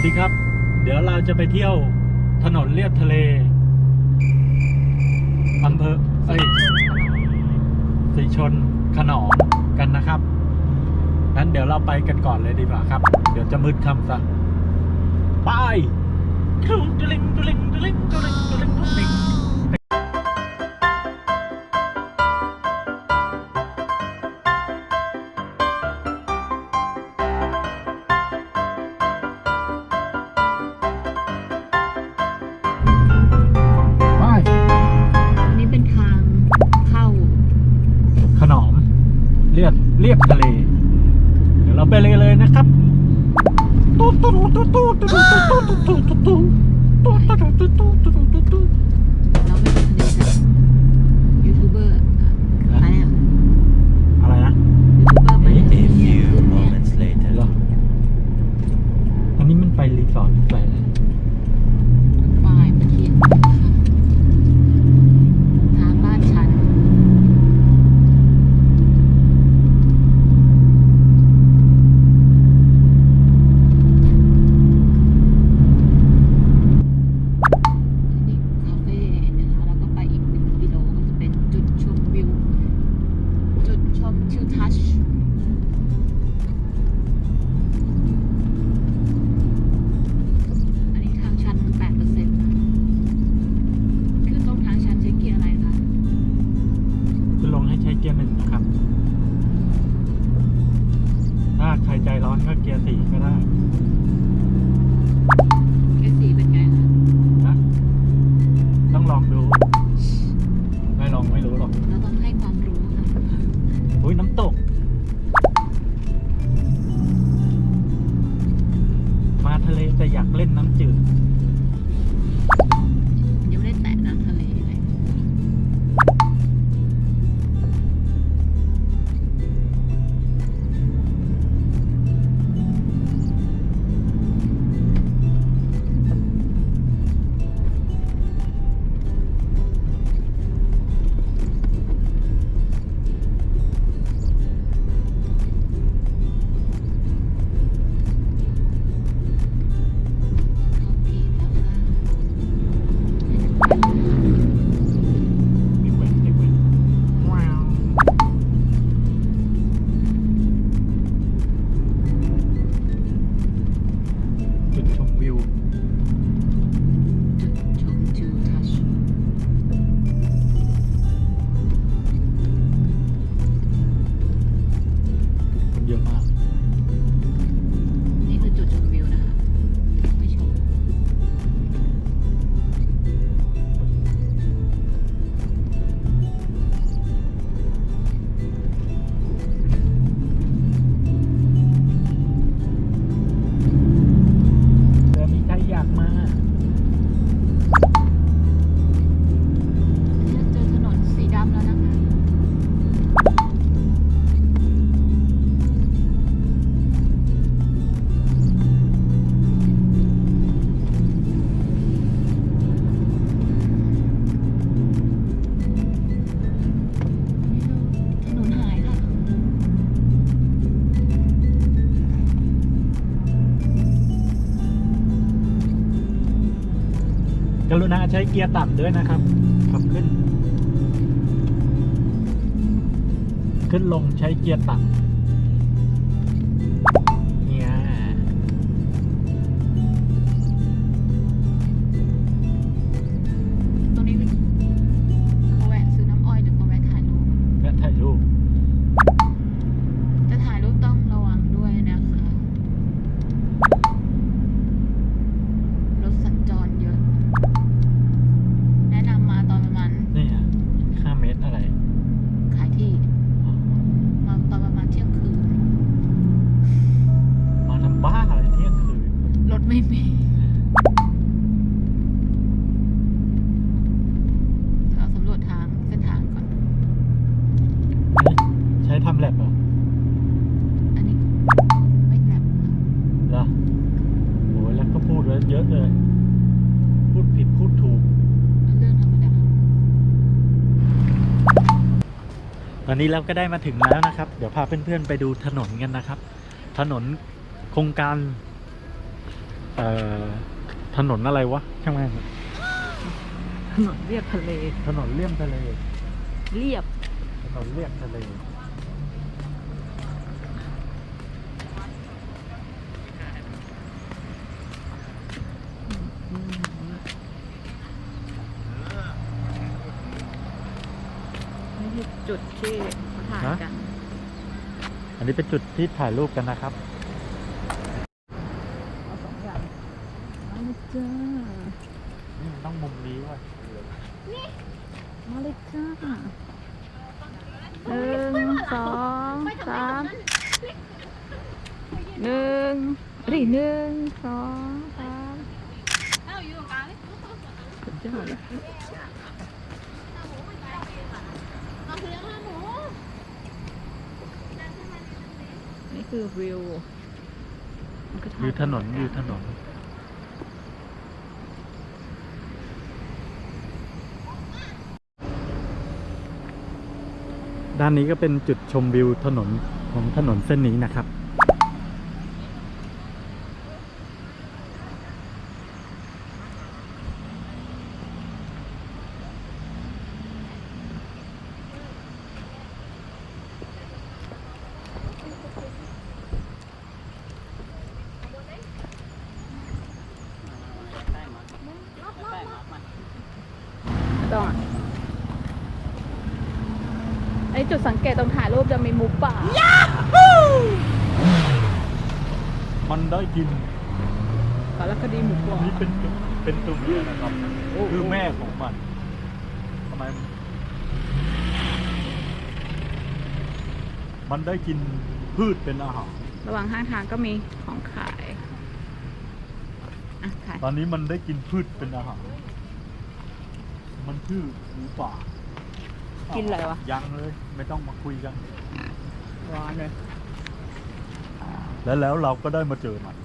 วัสดีครับ เดี๋ยวเราจะไปเที่ยวถนนเลียบทะเลอำเภอเอสีชนขนอมกันนะครับนั้นเดี๋ยวเราไปกันก่อนเลยดีกว่าครับ เดี๋ยวจะมืดค่ำซะ เรียบทะเล เดี๋ยวเราไปเลยเลยนะครับ嘟嘟嘟嘟嘟嘟嘟嘟嘟嘟嘟嘟嘟嘟嘟嘟嘟嘟嘟。 กรุณาใช้เกียร์ต่ำด้วยนะครับขับขึ้น ขึ้นลงใช้เกียร์ต่ำ ตรเท่าไหร่ขายที่มาตอนประมาณเที่ยงคืน มาทำบ้าอะไรเที่ยงคืน รถไม่มีเราสำรวจทางเส้นทางก่อน ใช้ทำแลบเหรอ อนนี้เราก็ได้มาถึงแล้วนะครับ เดี๋ยวพาเพื่อนๆไปดูถนนกันนะครับ ถนนโครงการเอ่อถนนอะไรวะช่างแม่งถนนเรียบทะเล ถนนเลียบทะเล เรียบ ถนนเลียบทะเล จุดที่เขาถ่ายกัน อันนี้เป็นจุดที่ถ่ายรูปกันนะครับเอาสองอย่างมาเลยจ้านี่มันต้องมุมนี้ว่ะมาเลยจ้าหนึ่งสองสามหนึ่งเฮ้ยหนึ่งสองสามสุดยอดเลย นี่คือวิววิวถนนวิวถนนด้านนี้ก็เป็นจุดชมวิวถนนของถนนเส้นนี้นะครับ จุดสังเกตตรงถ่ายรูปจะมีหมูป่า มันได้กิน สารคดีหมูป่านี่เป็นตัวเป็นตัวเมียนะครับโอ้คือแม่ของมันทำไม มันได้กินพืชเป็นอาหาร ระหว่างข้างทางก็มีของขายอะขาย ตอนนี้มันได้กินพืชเป็นอาหาร มันชื่อหมูป่า กิกินอะไรวะยังเลย ไม่ต้องมาคุยกันร้อนเลยแล้วแล้วเราก็ได้มาเจอมัน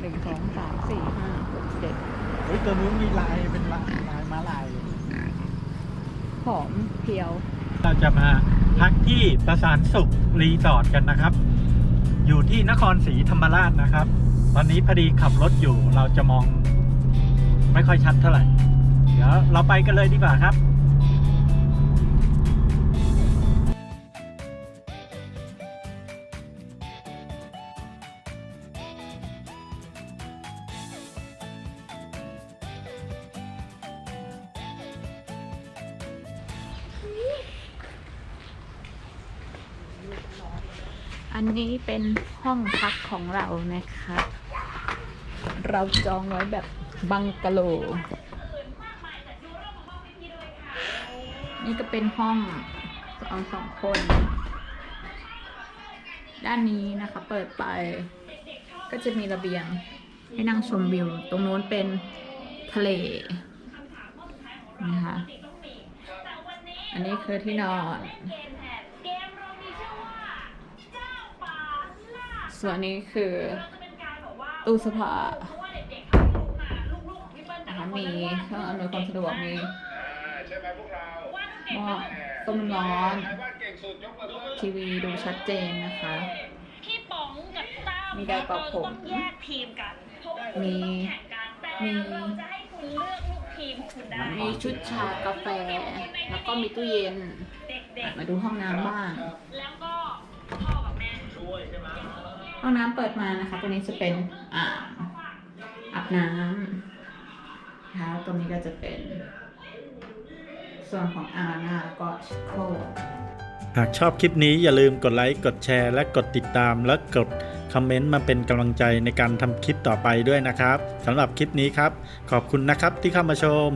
หนึ่งสองสามสี่ห้าหกเจ็ดเฮ้ยตัวนู้นมีลายเป็นลายลายม้าลายหอมเพียว เราจะมาพักที่ประสานสุขรีสอร์ทกันนะครับ อยู่ที่นครศรีธรรมราชนะครับ ตอนนี้พอดีขับรถอยู่เราจะมอง ไม่ค่อยชัดเท่าไหร่ เดี๋ยวเราไปกันเลยดีกว่าครับ อันนี้เป็นห้องพักของเรานะคะ เราจองไว้แบบบังกะโล นี่ก็เป็นห้องสองสองคน ด้านนี้นะคะเปิดไป ก็จะมีระเบียงให้นั่งชมวิว ตรงโน้นเป็นทะเลนะคะ อันนี้คือที่นอน ส่วนนี้คือตู้เสื้อผ้านะคะมีเครื่องอำนวยความสะดวกมีหม้อต้มร้อน ทีวีดูชัดเจนนะคะพี่ป๋องกับตั้มมีไดร์เป่าผมต้องแยกทีมกันเพราะว่าคุณมีต้องแข่งกันแต่มีเราจะให้คุณเลือกลูกทีมคุณได้มีชุดชากาแฟ แล้วก็มีตู้เย็นเด็กมาดูห้องน้ำบ้างๆแล้วก็พ่อกับแม่ ห้องน้ำเปิดมานะคะ ตัวนี้จะเป็นอ่างอาบน้ำนะคะตรงนี้ก็จะเป็นส่วนของอ่างางหน้าแล้วก็ชักโครกหากชอบคลิปนี้อย่าลืมกดไลค์ กดแชร์ และกดติดตาม และกดคอมเมนต์มาเป็นกำลังใจในการทำคลิปต่อไปด้วยนะครับสำหรับคลิปนี้ครับ ขอบคุณนะครับที่เข้ามาชม